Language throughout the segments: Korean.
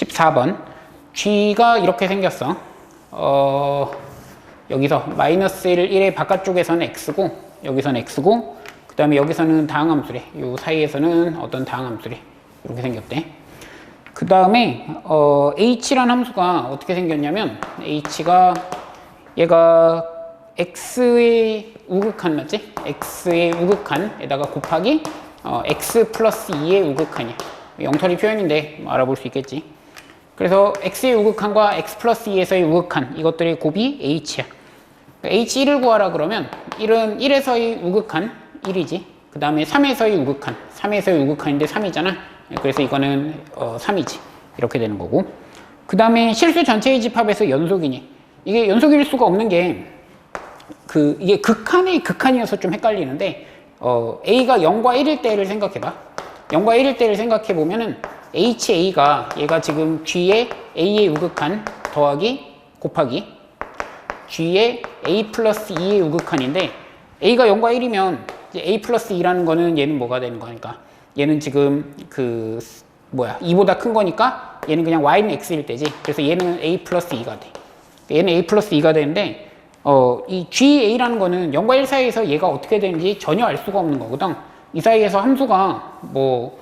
14번. G가 이렇게 생겼어. 어, 여기서 마이너스 1, 1의 바깥쪽에서는 X고, 여기서는 X고, 그 다음에 여기서는 다항함수래. 요 사이에서는 어떤 다항함수래. 이렇게 생겼대. 그 다음에, 어, H란 함수가 어떻게 생겼냐면, H가 얘가 x의 우극한 맞지? x의 우극한에다가 곱하기 어, x 플러스 2의 우극한이야. 영털이 표현인데 뭐 알아볼 수 있겠지. 그래서 x의 우극한과 x 플러스 2에서의 우극한 이것들의 곱이 h야. 그러니까 h1을 구하라 그러면 1은 1에서의 우극한 1이지. 그 다음에 3에서의 우극한 3에서의 우극한인데 3이잖아. 그래서 이거는 어, 3이지. 이렇게 되는 거고. 그 다음에 실수 전체의 집합에서 연속이니. 이게 연속일 수가 없는 게 그 이게 극한의 극한이어서 좀 헷갈리는데 어, A가 0과 1일 때를 생각해봐. 0과 1일 때를 생각해 보면은 HA가 얘가 지금 G의 A의 우극한 더하기 곱하기 G의 A 플러스 2의 우극한인데 A가 0과 1이면 이제 A 플러스 2라는 거는 얘는 뭐가 되는 거니까 얘는 지금 그 뭐야 2보다 큰 거니까 얘는 그냥 Y는 X일 때지. 그래서 얘는 A 플러스 2가 돼. 얘는 A 플러스 2가 되는데 어, 이 GA라는 거는 0과 1 사이에서 얘가 어떻게 되는지 전혀 알 수가 없는 거거든. 이 사이에서 함수가 뭐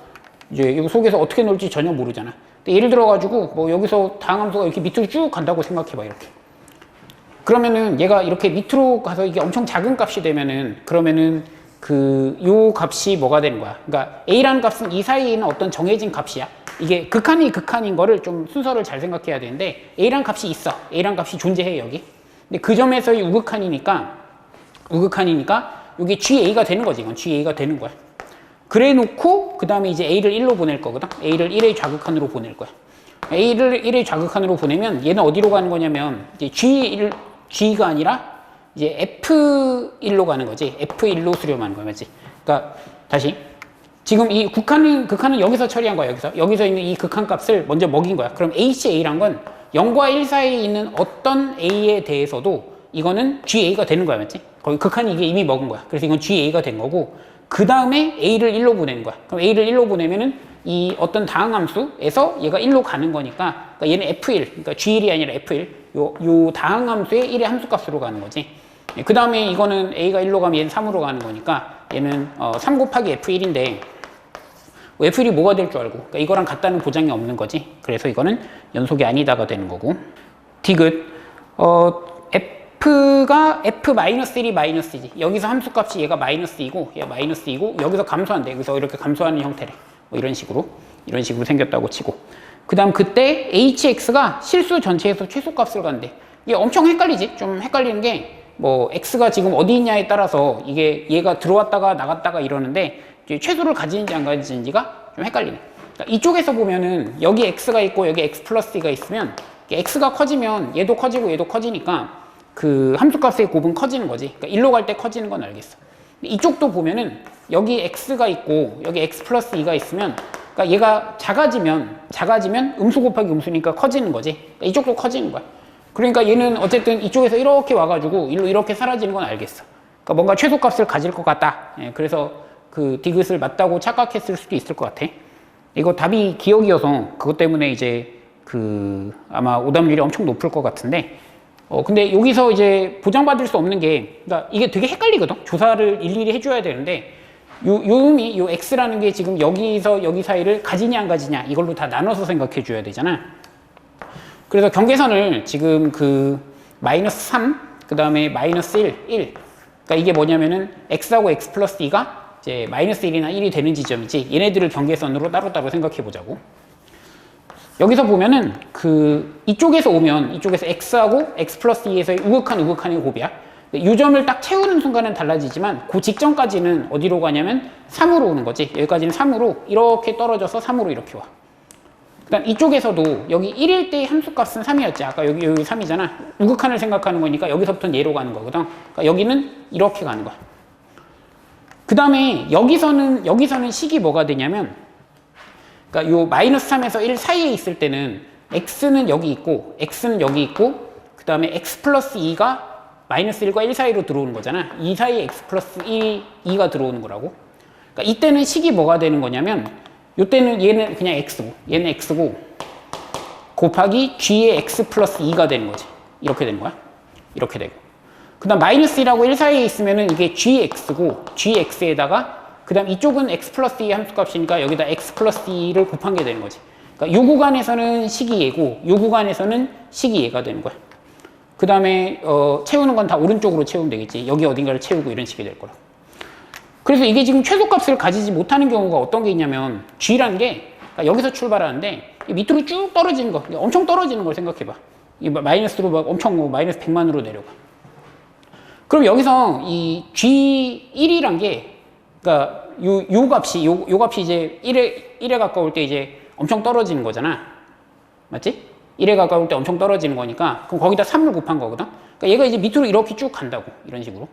이제 여기 속에서 어떻게 놀지 전혀 모르잖아. 예를 들어 가지고 뭐 여기서 다항함수가 이렇게 밑으로 쭉 간다고 생각해 봐 이렇게. 그러면은 얘가 이렇게 밑으로 가서 이게 엄청 작은 값이 되면은 그러면은 그 요 값이 뭐가 되는 거야. 그러니까 A라는 값은 이 사이에 있는 어떤 정해진 값이야. 이게 극한이 극한인 거를 좀 순서를 잘 생각해야 되는데 A라는 값이 있어. A라는 값이 존재해 여기. 근데 그 점에서의 우극한이니까 우극한이니까 이게 GA가 되는 거지. 이건 GA가 되는 거야. 그래 놓고 그 다음에 이제 A를 1로 보낼 거거든. A를 1의 좌극한으로 보낼 거야. A를 1의 좌극한으로 보내면 얘는 어디로 가는 거냐면 이제 G1, G가 아니라 이제 F1로 가는 거지. F1로 수렴하는 거야. 맞지? 그러니까 다시 지금 이 극한은 극한은 여기서 처리한 거야. 여기서 여기서 있는 이 극한 값을 먼저 먹인 거야. 그럼 HA란 건 0과 1 사이에 있는 어떤 A에 대해서도 이거는 GA가 되는 거야. 맞지? 거기 극한이 이게 이미 먹은 거야. 그래서 이건 GA가 된 거고 그 다음에 A를 1로 보내는 거야. 그럼 A를 1로 보내면은 이 어떤 다항함수에서 얘가 1로 가는 거니까 그러니까 얘는 F1, 그러니까 G1이 아니라 F1. 요, 요 다항함수의 1의 함수값으로 가는 거지. 그 다음에 이거는 A가 1로 가면 얘는 3으로 가는 거니까 얘는 어, 3 곱하기 F1인데 F1이 뭐가 될 줄 알고 그러니까 이거랑 같다는 보장이 없는 거지. 그래서 이거는 연속이 아니다가 되는 거고. 디귿 어, 가 F-1이 마이너스지. 여기서 함수값이 얘가 마이너스이고 얘가 마이너스이고 여기서 감소한대. 그래서 이렇게 감소하는 형태래. 뭐 이런 식으로 이런 식으로 생겼다고 치고. 그 다음 그때 HX가 실수 전체에서 최소값을 간대. 이게 엄청 헷갈리지? 좀 헷갈리는 게 뭐 X가 지금 어디 있냐에 따라서 이게 얘가 들어왔다가 나갔다가 이러는데 최소를 가지는지 안 가지는지가 좀 헷갈리네. 그러니까 이쪽에서 보면은 여기 X가 있고 여기 X 플러스 가 있으면 X가 커지면 얘도 커지고 얘도 커지니까 그 함수값의 곱은 커지는 거지. 그러니까 1로 갈 때 커지는 건 알겠어. 이쪽도 보면은 여기 X가 있고 여기 X 플러스 2가 있으면 그러니까 얘가 작아지면 작아지면 음수 곱하기 음수니까 커지는 거지. 그러니까 이쪽도 커지는 거야. 그러니까 얘는 어쨌든 이쪽에서 이렇게 와가지고 일로 이렇게 사라지는 건 알겠어. 그러니까 뭔가 최소값을 가질 것 같다. 예, 그래서 그 디귿을 맞다고 착각했을 수도 있을 것 같아. 이거 답이 기억이어서 그것 때문에 이제 그 아마 오답률이 엄청 높을 것 같은데 어 근데 여기서 이제 보장받을 수 없는 게 그러니까 이게 되게 헷갈리거든. 조사를 일일이 해줘야 되는데 요, 요 의미, 요 x라는 게 지금 여기서 여기 사이를 가지냐 안 가지냐 이걸로 다 나눠서 생각해 줘야 되잖아. 그래서 경계선을 지금 그 마이너스 3, 그 다음에 마이너스 1, 1. 그러니까 이게 뭐냐면은 x하고 x 플러스 2가 이제 마이너스 1이나 1이 되는 지점이지 얘네들을 경계선으로 따로따로 생각해 보자고. 여기서 보면은 그 이쪽에서 오면 이쪽에서 x하고 x 플러스 2에서의 우극한 우극한의 곱이야. 이 점을 딱 채우는 순간은 달라지지만 그 직전까지는 어디로 가냐면 3으로 오는 거지. 여기까지는 3으로 이렇게 떨어져서 3으로 이렇게 와. 그다음 이쪽에서도 여기 1일 때의 함수값은 3이었지. 아까 여기 여기 3이잖아. 우극한을 생각하는 거니까 여기서부터는 얘로 가는 거거든. 그러니까 여기는 이렇게 가는 거야. 그 다음에 여기서는 여기서는 식이 뭐가 되냐면 그러니까 요 마이너스 3에서 1 사이에 있을 때는 x는 여기 있고 x는 여기 있고 그 다음에 x 플러스 2가 마이너스 1과 1 사이로 들어오는 거잖아. 이 사이에 x 플러스 1, 2가 들어오는 거라고. 그러니까 이때는 식이 뭐가 되는 거냐면 이때는 얘는 그냥 x고 얘는 x고 곱하기 g의 x 플러스 2가 되는 거지. 이렇게 되는 거야. 이렇게 되고. 그 다음 마이너스 1하고 1 사이에 있으면은 이게 gx고 gx에다가 그 다음 이쪽은 x 플러스 2 함수값이니까 여기다 x 플러스 2를 곱한 게 되는 거지. 그러니까 요 구간에서는 식이 얘고 요 구간에서는 식이 얘가 되는 거야. 그 다음에 어, 채우는 건 다 오른쪽으로 채우면 되겠지. 여기 어딘가를 채우고 이런 식이 될 거라. 그래서 이게 지금 최소값을 가지지 못하는 경우가 어떤 게 있냐면 g라는 게 그러니까 여기서 출발하는데 이 밑으로 쭉 떨어지는 거, 엄청 떨어지는 걸 생각해봐. 이 마이너스로 막 엄청 뭐 마이너스 100만으로 내려가. 그럼 여기서 이 G1이란 게, 그니까 요, 요 값이, 요, 요 값이 이제 1에, 1에 가까울 때 이제 엄청 떨어지는 거잖아. 맞지? 1에 가까울 때 엄청 떨어지는 거니까, 그럼 거기다 3을 곱한 거거든? 그러니까 얘가 이제 밑으로 이렇게 쭉 간다고. 이런 식으로.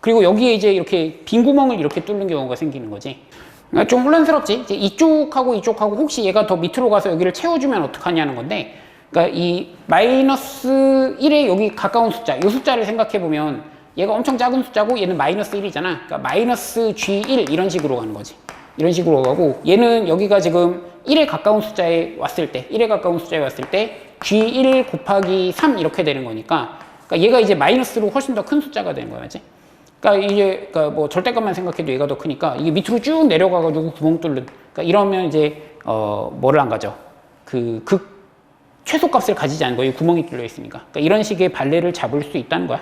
그리고 여기에 이제 이렇게 빈 구멍을 이렇게 뚫는 경우가 생기는 거지. 그러니까 좀 혼란스럽지? 이제 이쪽하고 이쪽하고 혹시 얘가 더 밑으로 가서 여기를 채워주면 어떡하냐는 건데, 그러니까 이 마이너스 1에 여기 가까운 숫자, 이 숫자를 생각해 보면 얘가 엄청 작은 숫자고 얘는 마이너스 1이잖아. 그러니까 마이너스 G1 이런 식으로 가는 거지. 이런 식으로 가고 얘는 여기가 지금 1에 가까운 숫자에 왔을 때, 1에 가까운 숫자에 왔을 때 G1 곱하기 3 이렇게 되는 거니까 그러니까 얘가 이제 마이너스로 훨씬 더 큰 숫자가 되는 거야, 맞지? 그러니까 이게 그러니까 뭐 절대값만 생각해도 얘가 더 크니까 이게 밑으로 쭉 내려가 가지고 구멍 뚫는. 그러니까 이러면 이제 어 뭐를 안 가져? 그극 최소값을 가지지 않은 거예요. 구멍이 뚫려 있으니까. 그러니까 이런 식의 발레를 잡을 수 있다는 거야.